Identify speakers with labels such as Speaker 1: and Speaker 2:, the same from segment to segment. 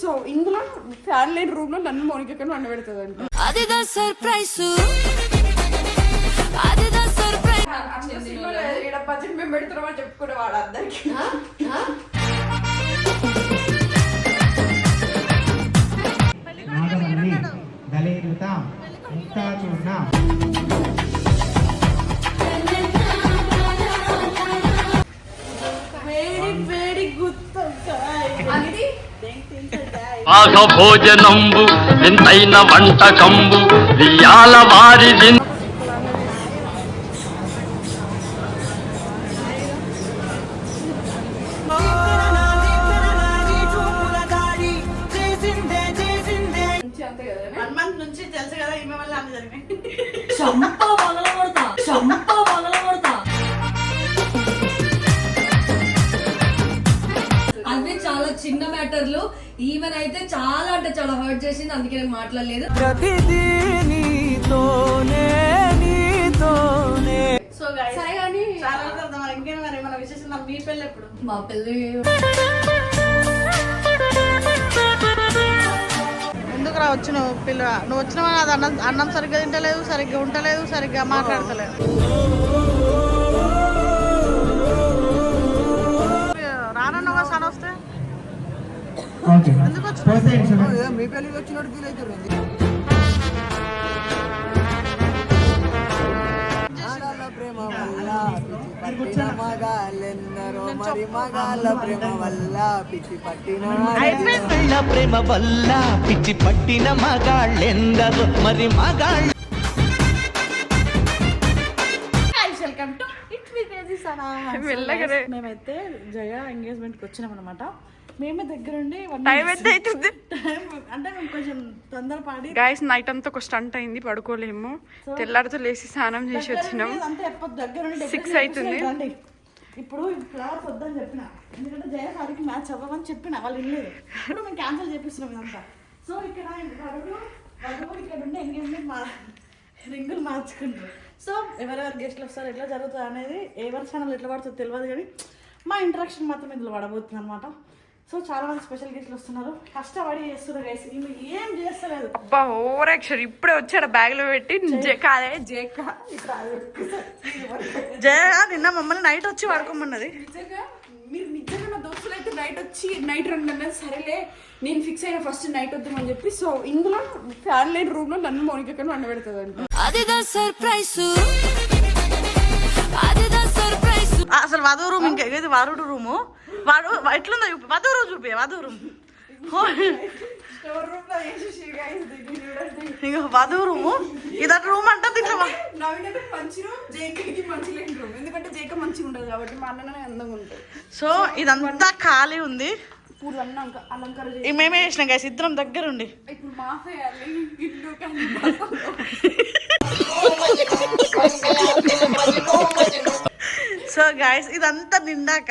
Speaker 1: So ఇందులో fan లేని రూమ్లో నన్ను మౌనిక వండ పెడుతుంది అంట
Speaker 2: అదిదా సర్ప్రైజ్ అదిదా సర్ప్రైజ్
Speaker 1: ఇక్కడ బడ్జెట్ మేము పెడుతున్నామని చెప్పుకునే
Speaker 3: నాగమల్లి దళేరుతాం ముక్తాచూర్ణం
Speaker 4: భోజనంబు వింతైన వంటకంబు వియాల వారి
Speaker 2: మ్యాటర్లు ఈవెన్ అయితే చాలా అంటే చాలా హర్ట్ చేసింది. అందుకే నేను మాట్లాడలేదు.
Speaker 5: సో
Speaker 1: సరే కానీ
Speaker 5: మన విశేషం మీ పెళ్ళి ఎప్పుడు?
Speaker 2: మా పెళ్ళి
Speaker 5: ఎందుకు రా వచ్చి నువ్వు పిల్ల నువ్వు వచ్చినావా? అది అన్నం అన్నం సరిగ్గా తింటలేదు సరిగ్గా ఉండలేదు సరిగ్గా మాట్లాడతలేదు.
Speaker 3: ఓకే
Speaker 6: ప్రేమ వల్ల పిచ్చి పట్టిన మగాళ్ళెందరో మరి మగాళ్ళ.
Speaker 5: మేమైతే జయ ఎంగేజ్మెంట్కి వచ్చినాం అనమాట మేమే దగ్గరుండి
Speaker 1: టైం ఎంత అవుతుంది
Speaker 5: టైం అంటే మేము కొంచెం తొందరపాడి
Speaker 1: గాయస్ నైట్ అంతా ఒక స్టంట్ అయింది పడుకోలేము. తెల్లారితో లేచి స్నానం చేసి వచ్చినాం.
Speaker 5: decorate
Speaker 1: అవుతుంది.
Speaker 5: ఇప్పుడు ఫ్లవర్స్ వద్దని చెప్పిన. ఎందుకంటే జయ సారికి మ్యాచ్ అవ్వమని చెప్పిన వాళ్ళు వినలేదు. ఇప్పుడు మేము క్యాన్సిల్ చేపిస్తున్నాం ఇదంతా. సో ఇక్కడ వధువు వధువు ఇక్కడ ఉండి ఎంగేజ్మెంట్ మా రింగులు మార్చుకుంటారు సో ఎవరెవరు గెస్ట్లు వస్తారు ఎట్లా జరుగుతుంది అనేది ఎవరి ఛానల్ ఎట్లా పడుతుందో తెలియదు కానీ మా ఇంటరాక్షన్ మాత్రం ఇందులో పడబోతుంది అనమాట సో చాలా మంది స్పెషల్ గెస్ట్లు వస్తున్నారు. కష్టపడి చేస్తున్నారు గైస్ ఈమె ఏం చేస్తలేదు.
Speaker 1: అబ్బా ఓవర్ యాక్షన్. ఇప్పుడే వచ్చాడు బ్యాగ్లో పెట్టి. కాదే జేక
Speaker 5: జయ నిన్న మమ్మల్ని నైట్ వచ్చి పడుకోమన్నది
Speaker 1: నిజంగా మీరు నిజంగా నా దోస్తులు అయితే నైట్ వచ్చి నైట్ రెండు అన్నది సరేలే నేను ఫిక్స్ అయిన ఫస్ట్ నైట్ వద్దామని చెప్పి సో ఇందులో ఫ్యాన్ లేని రూమ్లో నన్ను మౌనిక వండ పెడుతుంది అంట
Speaker 2: అదిదా సర్ప్రైజ్ అదిదా సర్ప్రైజ్
Speaker 5: అసలు వధువు రూమ్ ఇంకా. ఇది వరుడు రూము వాడు ఎట్లుందో చూపి. వధువు రూమ్ చూపి వధువు రూమ్ ఇంకా వధువు రూము ఇదట రూమ్ అంటే
Speaker 1: నవీనకి మంచి రూమ్ జేకకి మంచి లేని రూమ్. ఎందుకంటే జేక మంచిగా ఉండదు కాబట్టి మా అన్ననే అందంగా ఉంటుంది
Speaker 5: సో ఇదంతా ఖాళీ ఉంది. మేమే చేసినాం గైస్ ఇద్దరం దగ్గర ఉండి
Speaker 1: ఇప్పుడు మాఫేయాలి ఇల్లు
Speaker 5: సో గైస్ ఇదంతా నిండాక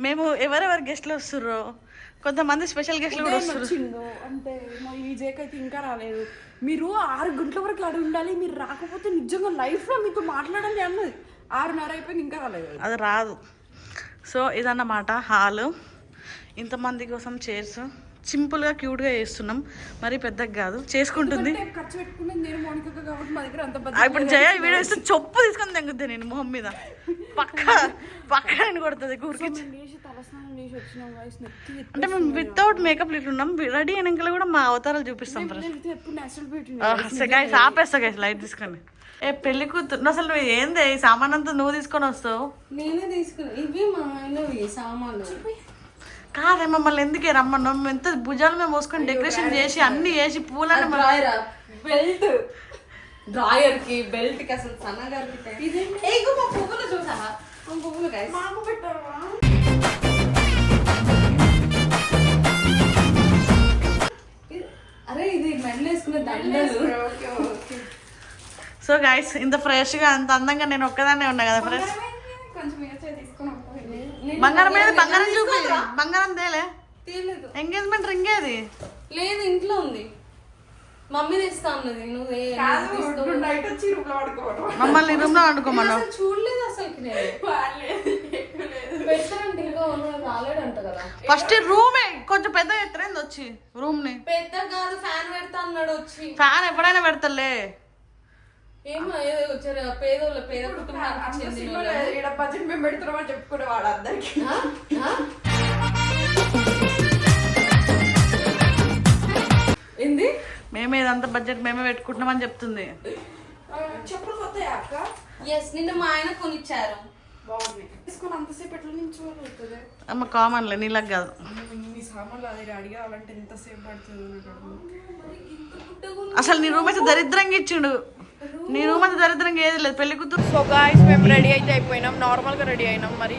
Speaker 5: మేము ఎవరెవరు గెస్ట్లు వస్తుర్రో కొంతమంది స్పెషల్ గెస్ట్లు కూడా వస్తారు
Speaker 1: వచ్చిందో? అంటే మరి ఈ జేక్ అయితే ఇంకా రాలేదు. మీరు ఆరు గంటల వరకు అడిగి ఉండాలి మీరు రాకపోతే నిజంగా లైఫ్లో మీతో మాట్లాడాలి అన్నది. ఆరున్నర అయిపోయింది ఇంకా రాలేదు.
Speaker 5: అది రాదు. సో ఇదన్నమాట హాలు. ఇంతమంది కోసం చైర్స్ సింపుల్గా క్యూట్గా చేస్తున్నాం. మరి పెద్దగా కాదు. చేసుకుంటుంది. ఇప్పుడు జయ ఈ వీడియో ఇస్తే చొప్పు తీసుకొని తెంగుద్ది నేను మొహం మీద. పక్క పక్క నేను కొడుతుంది
Speaker 1: నెత్తి
Speaker 5: అంటే మేము వితౌట్ మేకప్ ఉన్నాం రెడీ అయినాక కూడా మా అవతారాలు చూపిస్తాం గైస్ ఆపేస్తా గైస్ లైట్ తీసుకొని. ఏ పెళ్ళి కూతురు అసలు నువ్వు ఏంది? సామాన్ అంతా నువ్వు తీసుకొని వస్తావు?
Speaker 2: నేనే తీసుకున్నా. ఇవి మా సామాన్లు.
Speaker 5: కాదే మమ్మల్ని ఎందుకే రమ్మన్నాం మేము ఎంత భుజాలు మేము మోసుకొని డెకరేషన్ చేసి అన్ని చేసి పూలని
Speaker 2: బెల్ట్. డ్రాయర్కి బెల్ట్కి అసలు మా పువ్వులు చూసావా? మా పువ్వులు అరే ఇది మెడలో వేసుకునే దండలు.
Speaker 5: సో గైస్ ఇంత ఫ్రెష్గా అంత అందంగా నేను ఒక్కదాన్నే ఉన్నా కదా ఫ్రెష్
Speaker 1: కొంచెం వేసే తీసుకొని.
Speaker 5: బంగారం మీద బంగారం చూపి. బంగారం తేలే.
Speaker 2: తీయలేదు
Speaker 5: ఎంగేజ్మెంట్ రింగ్ ఏది
Speaker 2: లేదు ఇంట్లో ఉంది. మమ్మీ తెస్తా అన్నది నువ్వు
Speaker 1: నైట్ వచ్చి రూమ్లో పడుకోవడం
Speaker 5: మమ్మల్ని
Speaker 2: రూమ్లో చూడలేదు అసలు నేను.
Speaker 1: బాగాలేదు, లేదు.
Speaker 2: పెట్టారంటే ఇంకా రాలేడంట కదా.
Speaker 5: ఫస్ట్ రూమే కొంచెం పెద్ద ఎత్తరేంది వచ్చి రూమ్ని.
Speaker 2: పెద్ద కాదు ఫ్యాన్ పెడతా అన్నాడు వచ్చి.
Speaker 5: ఫ్యాన్ ఎప్పుడైనా పెడతలే.
Speaker 2: ఏమో ఏదో వచ్చారు పేదోళ్ళ పేద కుటుంబానికి చెందిన
Speaker 1: బడ్జెట్ మేము పెడుతున్నామని చెప్పుకునే వాడు అందరికి?
Speaker 2: ఏంది?
Speaker 5: మేమే ఇదంతా బడ్జెట్ మేమే పెట్టుకుంటున్నామని చెప్తుంది.
Speaker 1: చెప్పులు కొత్తాయి అక్క?
Speaker 2: ఎస్ నిన్న మా ఆయన కొనిచ్చారు.
Speaker 1: బాగున్నాయి. తీసుకొని అంతసేపు ఎట్లా నించోగలుగుతుంది
Speaker 5: అమ్మ కామన్లే నీళ్ళకి కాదు.
Speaker 1: మీ సామాన్లు అది ఎంతసేపు పడుతుంది.
Speaker 5: అసలు నీ రూమ్ అయితే దరిద్రంగా ఇచ్చిండు. నీ రూమ్ అయితే దరిద్రంగా ఏది లేదు. పెళ్ళి కూతురు.
Speaker 1: సో గాయస్ మేము రెడీ అయితే అయిపోయినాం. నార్మల్గా రెడీ అయినాం. మరి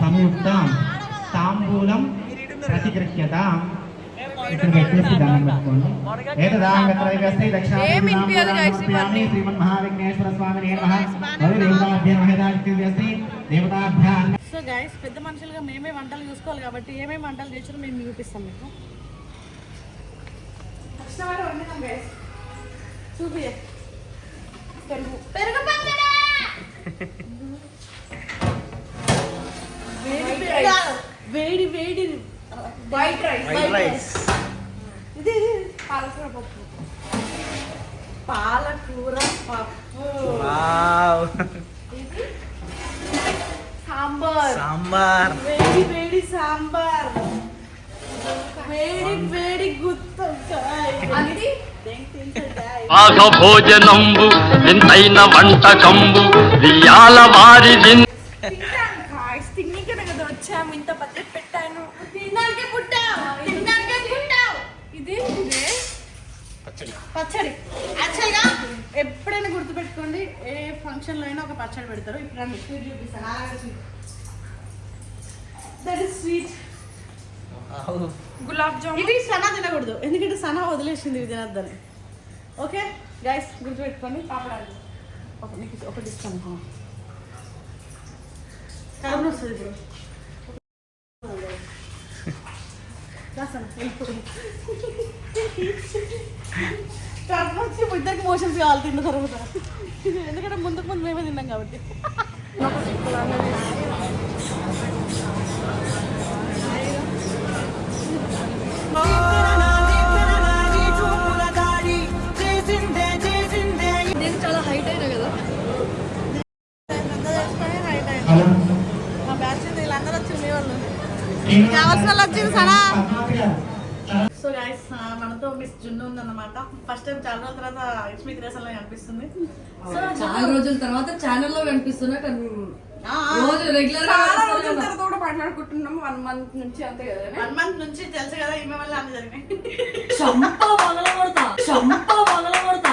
Speaker 3: సంయుక్తం తాంబూలం ప్రతిగృహ్యతాం. ఇక్కడ పెట్టేసి దండం పెట్టుకోండి శ్రీమన్ మహావిఘ్నేశ్వర స్వామి నమః దేవతాభ్య
Speaker 5: సో గైస్ పెద్ద మనుషులుగా మేమే వంటలు చూసుకోవాలి కాబట్టి ఏమేమి వంటలు చేసారో మేము చూపిస్తాం మీకు
Speaker 1: కష్టపడి గైస్ చూపి పెరుగు
Speaker 2: పెరుగు
Speaker 5: వేడి వేడి వేడి
Speaker 1: వైట్ రైస్
Speaker 3: రైస్
Speaker 1: పప్పు.
Speaker 5: పాలకూర పప్పు సాంబార్.
Speaker 3: సాంబార్.
Speaker 5: వేడి వేడి సాంబార్. వేడి వేడి గుత్తొంకాయ.
Speaker 4: ఆగ భోజనంబు వింతైన వంటకంబు వియాల వారి
Speaker 1: తిన్నీకనే కదా వచ్చాము. ఇంత బడ్జెట్ పెట్టాను
Speaker 5: తినడానికి పుట్టావు తినడానికి పుట్టావు
Speaker 1: ఇది ఇదే
Speaker 5: పచ్చడి. యాక్చువల్గా ఎప్పుడైనా గుర్తుపెట్టుకోండి ఏ ఫంక్షన్లో అయినా ఒక పచ్చడి పెడతారు. ఇప్పుడు రండి. స్వీట్ చూపిస్తాను that is sweet
Speaker 1: gulab jamun.
Speaker 5: ఇది సనా తినకూడదు. ఎందుకంటే సనా వదిలేసింది ఇది తినద్దని. ఓకే గైస్ గుర్తుపెట్టుకోండి. పాపడాలు ఒక మీకు ఒకటి ఇస్తాను. కడుపు వస్తుంది రాసాను. ఇప్పుడు ఇద్దరికి మోషన్స్ కావాలి తిన్న తర్వాత. ఎందుకంటే ముందుకు ముందు మేమే తిన్నాం కాబట్టి.
Speaker 2: నేను చాలా హైట్ అయినా కదా.
Speaker 5: మా బ్యాచ్ వీళ్ళందరూ వచ్చింది వాళ్ళు కావాల్సిన వాళ్ళు వచ్చింది సనా సో గైస్ మనతో జున్ను ఉందన్నమాట. ఫస్ట్ టైం చాలా రోజుల తర్వాత ఇస్మి క్రేసన్లో కనిపిస్తుంది. సో
Speaker 2: చాలా రోజుల తర్వాత ఛానల్లో కనిపిస్తున్నా కానీ రోజు రెగ్యులర్
Speaker 1: చాలా రోజుల. తర్వాత కూడా మాట్లాడుకుంటున్నాం. వన్ మంత్ నుంచి అంతే కదా
Speaker 5: వన్ మంత్ నుంచి తెలుసు కదా ఈమె వల్ల అన్ని జరిగినాయి.
Speaker 2: చంప వగల కొడతా చంప వగల కొడతా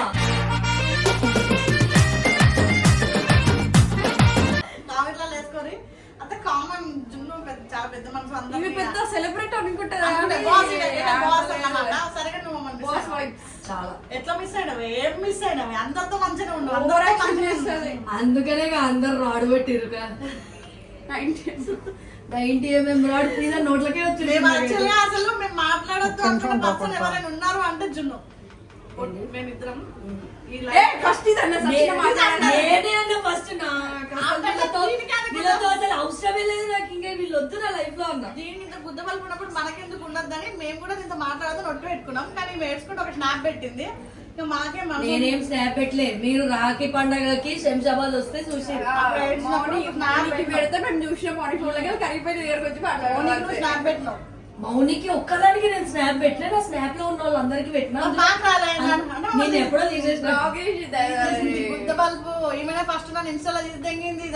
Speaker 5: కావిట్లో వేసుకొని అంత కామన్ జున్ను పెద్ద చాలా పెద్ద మనసు
Speaker 1: పెద్ద సెలబ్రేట్ అనుకుంటారా
Speaker 5: అనుకుంటే
Speaker 2: చాలా.
Speaker 5: ఎట్లా మిస్ అయినావు? ఏం మిస్ అయినావు? అందరితో మంచిగా.
Speaker 2: అందుకనే అందరు రాడు పెట్టిరుగా నైన్టీ ఎంఎం రాడ్ మీద నోట్లకే వచ్చింది
Speaker 5: అసలు మేము మాట్లాడొద్దు అనుకున్న పర్సన్ ఎవరైనా ఉన్నారు అంటే జున్ను. మేమిద్దరం
Speaker 1: ఫస్ట్
Speaker 2: అసలు అవసరమే లేదు నాకు ఇంకా వీళ్ళు వద్దు నా లైఫ్లో అన్న.
Speaker 5: దీనికి ఇంత బుద్ధ పలుకున్నప్పుడు మనకెందుకు ఉండద్దని మేము కూడా ఇంత మాట్లాడదు నొట్టు పెట్టుకున్నాం. కానీ వేసుకుంటే ఒక స్నాప్ పెట్టింది. ఇక మాకే మనసు
Speaker 2: నేనేం స్నాప్ పెట్టలేదు మీరు రాఖీ పండగకి శంషాబాద్ వస్తే చూసి.
Speaker 1: పెడితే మేము చూసిన. మార్నింగ్ ఫోన్ దగ్గర కరిగిపోయి దగ్గరకు వచ్చి
Speaker 5: స్నాప్ పెట్టినావు
Speaker 2: మౌనికి ఒక్కదానికి నేను స్నాప్ పెట్టలే నా స్నాప్లో ఉన్న వాళ్ళందరికీ పెట్టినా. నేను ఎప్పుడో తీసేసిన.
Speaker 5: బుద్ధ బల్బు. ఈమె ఫస్ట్ నన్ను ఇన్స్టాలో తీసి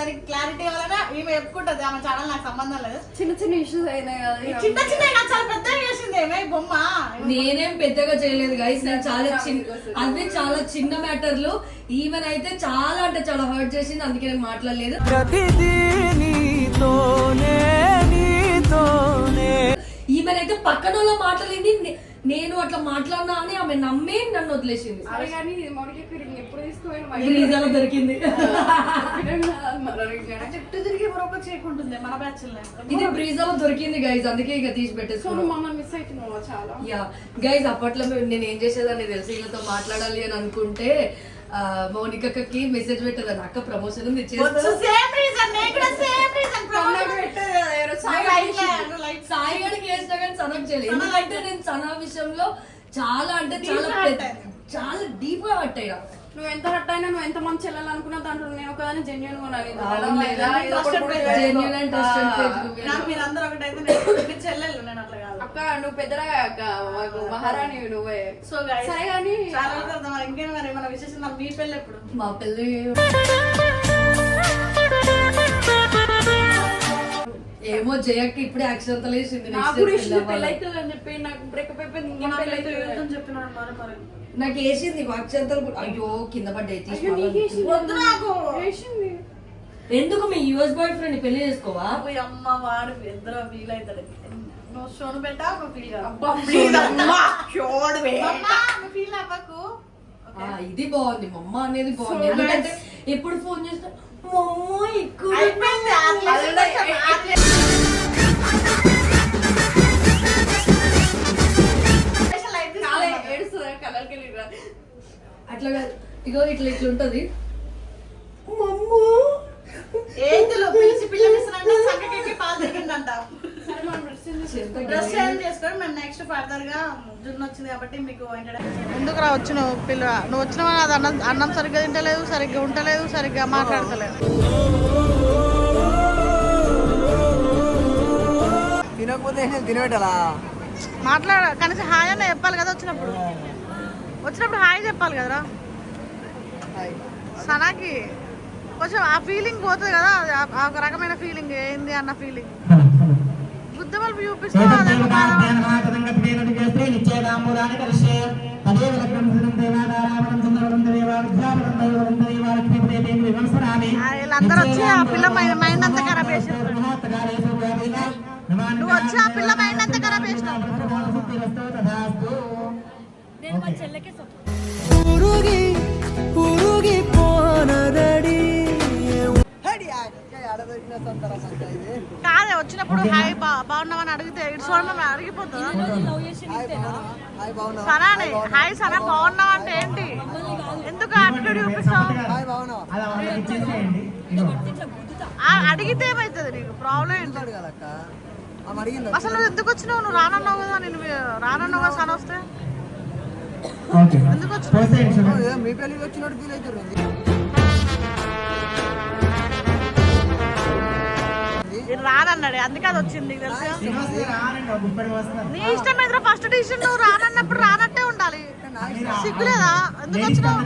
Speaker 5: దానికి క్లారిటీ వలన ఈమె చెప్పుకుంటది. ఆమె ఛానల్ నాకు సంబంధం లేదు.
Speaker 1: చిన్న చిన్న ఇష్యూస్ అయినాయి.
Speaker 5: చిన్న చిన్న చాలా పెద్దగా చేసింది ఏమే బొమ్మ.
Speaker 2: నేనేం పెద్దగా చేయలేదు గైస్ నేను చాలా చిన్న అవి చాలా చిన్న మ్యాటర్లు ఈమెన్ అయితే చాలా అంటే చాలా హర్ట్ చేసింది. అందుకే నేను మాట్లాడలేదు.
Speaker 6: ప్రతిదీ నీతోనే నీతోనే
Speaker 2: అయితే పక్కన వాళ్ళ మాటలేంది నే- నేను అట్లా మాట్లాడినా అని ఆమె నమ్మి నన్ను వదిలేసింది.
Speaker 1: అరే కానీ మౌనిక ఎప్పుడు తీసుకోవాలి
Speaker 2: బ్రీజాలో దొరికింది.
Speaker 5: చుట్టూ తిరిగి మరొక చేయకుంటుంది మన బ్యాచ్
Speaker 2: ఇది బ్రీజాలో దొరికింది గైజ్ అందుకే ఇక తీసి
Speaker 1: మమ్మల్ని మిస్ అవుతున్నావా చాలా?
Speaker 2: యా గైజ్ అప్పట్లో నేను ఏం చేసేదాన్ని తెలిసి? వీళ్ళతో మాట్లాడాలి అని అనుకుంటే మౌనికకి మెసేజ్ పెట్టేదాన్ని అక్క ప్రమోషన్ ఉంది సాయి గడికి వేసినా కానీ సనక్ చేయలేదు. ఎందుకంటే నేను సనా విషయంలో చాలా అంటే చాలా. చాలా డీప్గా పట్టాయి
Speaker 1: నువ్వు ఎంత హట్ అయినా నువ్వు ఎంత మంది చెల్లెలనుకున్నా దాంట్లో నేను ఒకదాన్ని జెన్యున్ కొనాలి
Speaker 5: నాకు మీరు అందరూ ఒకటైతే చెల్లెళ్ళు నేను అట్లా.
Speaker 1: అక్క నువ్వు పెద్దరా అక్క? మాకు మహారాణి నువ్వే.
Speaker 5: సో
Speaker 1: సరే కానీ
Speaker 5: చాలా రోజులు అర్థం అవ్వాలి. ఇంకేం మరి? మన విశేషం మీ పెళ్ళి ఎప్పుడు?
Speaker 2: మా పెళ్ళి ఏమో జయకి ఇప్పుడే
Speaker 1: పెళ్ళి అవుతుంది అని చెప్పి నాకు బ్రేకప్ అయిపోయింది.
Speaker 5: చెప్పినాడు మరి మరి.
Speaker 2: నాకు వేసింది అక్షంతలు అయ్యో కింద పడ్డాయి తీసి
Speaker 1: అయ్యో,
Speaker 2: మళ్ళా
Speaker 1: నీకేసింది.
Speaker 5: వద్దు నాకు.
Speaker 1: వేసింది.
Speaker 2: ఎందుకు మీ యుఎస్ బాయ్ ఫ్రెండ్ పెళ్ళి చేసుకోవా?
Speaker 5: పోయి అమ్మ వాడు ఇద్దరు ఫీల్ అవుతాడు నువ్వు షోను ఫీల్
Speaker 1: అబ్బా, అమ్మా,
Speaker 5: అవ్వకు
Speaker 2: ఇది బాగుంది మమ్మ అనేది బాగుంది ఎందుకంటే ఎప్పుడు ఫోన్ చేస్తే మమ్మ. అట్లా కాదు ఇగో ఇట్లా ఇట్లా ఉంటది. మమ్మ
Speaker 5: ఏంటిలో పిలిచి పిల్లనిస్తున్నా సంగకి పాలు తిరిగిందంట
Speaker 1: సరే మనం డ్రెస్ చేంజ్
Speaker 2: ఎంత
Speaker 5: డ్రెస్ చేంజ్ చేసుకొని మేము నెక్స్ట్ ఫర్దర్గా జున్ను వచ్చింది కాబట్టి మీకు ఎందుకు రా వచ్చినావు పిల్ల? నువ్వు వచ్చినావా? అది అన్నం అన్నం సరిగ్గా తింటలేదు సరిగ్గా ఉండలేదు సరిగ్గా మాట్లాడతలేదు.
Speaker 7: తినకపోతే నేను తినబెట్టాలా
Speaker 5: మాట్లాడ కనీసం హాయ్ అన్న చెప్పాలి కదా వచ్చినప్పుడు. వచ్చినప్పుడు హాయ్ చెప్పాలి కదరా. సనాకి కొంచెం ఆ ఫీలింగ్ పోతుంది కదా ఒక రకమైన ఫీలింగ్ ఏంది అన్న ఫీలింగ్ బుద్ధ వాళ్ళు చూపిస్తావు అదేమో బాధ. ఆ వీళ్ళందరూ వచ్చి ఆ పిల్ల మైండ్ మైండ్ అంతా ఖరాబ్ చేసారు నువ్వు వచ్చి ఆ పిల్ల మైండ్ అంతా ఖరాబ్ చేసినావు.
Speaker 7: ఉరుగి ఉరుగి పోనదడి
Speaker 5: వచ్చినప్పుడు హాయ్ బా బాగున్నావని అడిగితే ఇటు చూడమని అడిగిపోతుంది
Speaker 7: బాగున్నావా? బాగున్నావా
Speaker 5: సనాని హాయ్ సనా బాగున్నావు అంటే ఏంటి? ఎందుకు అట్లా చూపిస్తావు?
Speaker 7: బాగున్నావా?
Speaker 5: అడిగితే ఏమవుతుంది నీకు? ప్రాబ్లం ఏంటి?
Speaker 7: ఇంటాడు కదా అక్క. ఆమె అడిగింది
Speaker 5: అసలు నువ్వు ఎందుకు వచ్చినావు? నువ్వు రానన్నావు కదా నేను రానన్నావు కదా సన వస్తే?
Speaker 3: ఓకే.
Speaker 5: ఎందుకు వచ్చినావు?
Speaker 7: మీ పెళ్ళికి వచ్చినట్టు ఫీల్ అవుతారు
Speaker 5: నేను రానన్నాడు అందుకే అది వచ్చింది తెలుసా. నీ ఇష్టం మీద ఫస్ట్ డిసిషన్ నువ్వు రానన్నప్పుడు రానట్టే ఉండాలి. సిగ్గులేదా? ఎందుకు వచ్చినావు?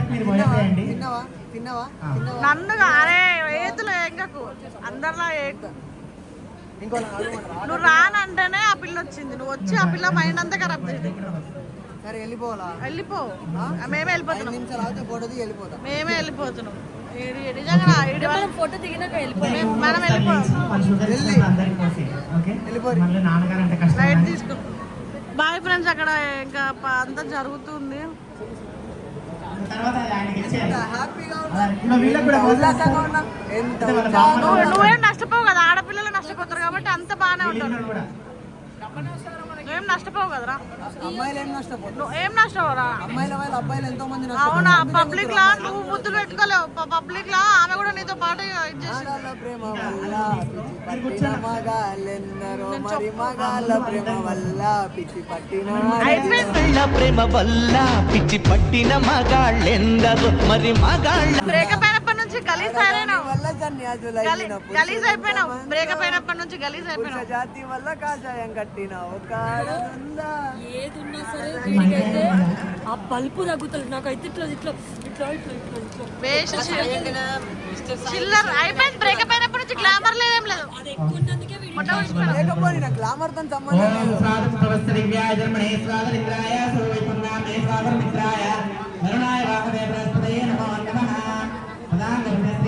Speaker 5: నన్ను అరే ఏతులు ఎంగకు అందరిలా నువ్వు రానంటేనే ఆ పిల్ల వచ్చింది. నువ్వు వచ్చి ఆ పిల్ల మైండ్ అంతా ఖరాబ్ చేసి
Speaker 7: సరే వెళ్ళిపోవాలా?
Speaker 5: వెళ్ళిపో. మేమే వెళ్ళిపోతున్నాం. మేమే వెళ్ళిపోతున్నాం.
Speaker 2: ఫోటో దిగినాక
Speaker 5: మనం లైట్. తీసుకో. బాయ్ ఫ్రెండ్స్ అక్కడ ఇంకా అంతా జరుగుతుంది. నువ్వు నష్టపోవు కదా ఆడపిల్లలు నష్టపోతారు కాబట్టి అంత బాగానే ఉంటారు. నువ్వేం నష్టపోవు కదరా.
Speaker 7: అమ్మాయిలు ఏం నష్టపోతారు?
Speaker 5: నువ్వు ఏం నష్టపోరా?
Speaker 7: అమ్మాయిల అబ్బాయిలు ఎంతో మంది
Speaker 5: అవునా పబ్లిక్ లా నువ్వు ముద్దులు పెట్టుకోలేవు. పబ్లిక్ లా ఆమె కూడా నీతో పాటు
Speaker 7: ప్రేమ వల్ల పిచ్చి పట్టిన మగాళ్ళెందరో మరి మగాళ్ళ ప్రేమ వల్ల పిచ్చి పట్టిన
Speaker 5: అయిపోయింది
Speaker 6: మగాళ్ళ ప్రేమ వల్ల పిచ్చి పట్టిన మగాళ్ళెందరో మరి మగాళ్ళ
Speaker 5: బ్రేకప్ నుంచి గలీజ్ అయిపోయినావు.
Speaker 7: వల్ల సన్యాసులు
Speaker 5: గలీ-
Speaker 7: అయిన
Speaker 5: గలీజ్ అయిపోయినావు. బ్రేకప్ అయినప్పటి నుంచి గలీజ్
Speaker 7: పురుష
Speaker 5: అయిపోయినావు.
Speaker 7: జాతి వల్ల కాషాయం కట్టిన ఒక ఆడదుందా?
Speaker 2: ఏదున్నా సరే వీడికైతే ఆ బల్పు తగ్గుతుంది నాకైతే ఇట్లా ఇట్లా ఇట్లా ఇట్లా ఇట్లా ఇట్లా.
Speaker 5: వేస్ట్ చిల్లర్. అయిపోయింది. బ్రేకప్ అయినప్పటి నుంచి గ్లామర్ లేదేం లేదు.
Speaker 7: లేకపోతే నా గ్లామర్తో సంబంధం า
Speaker 3: กเลยแม่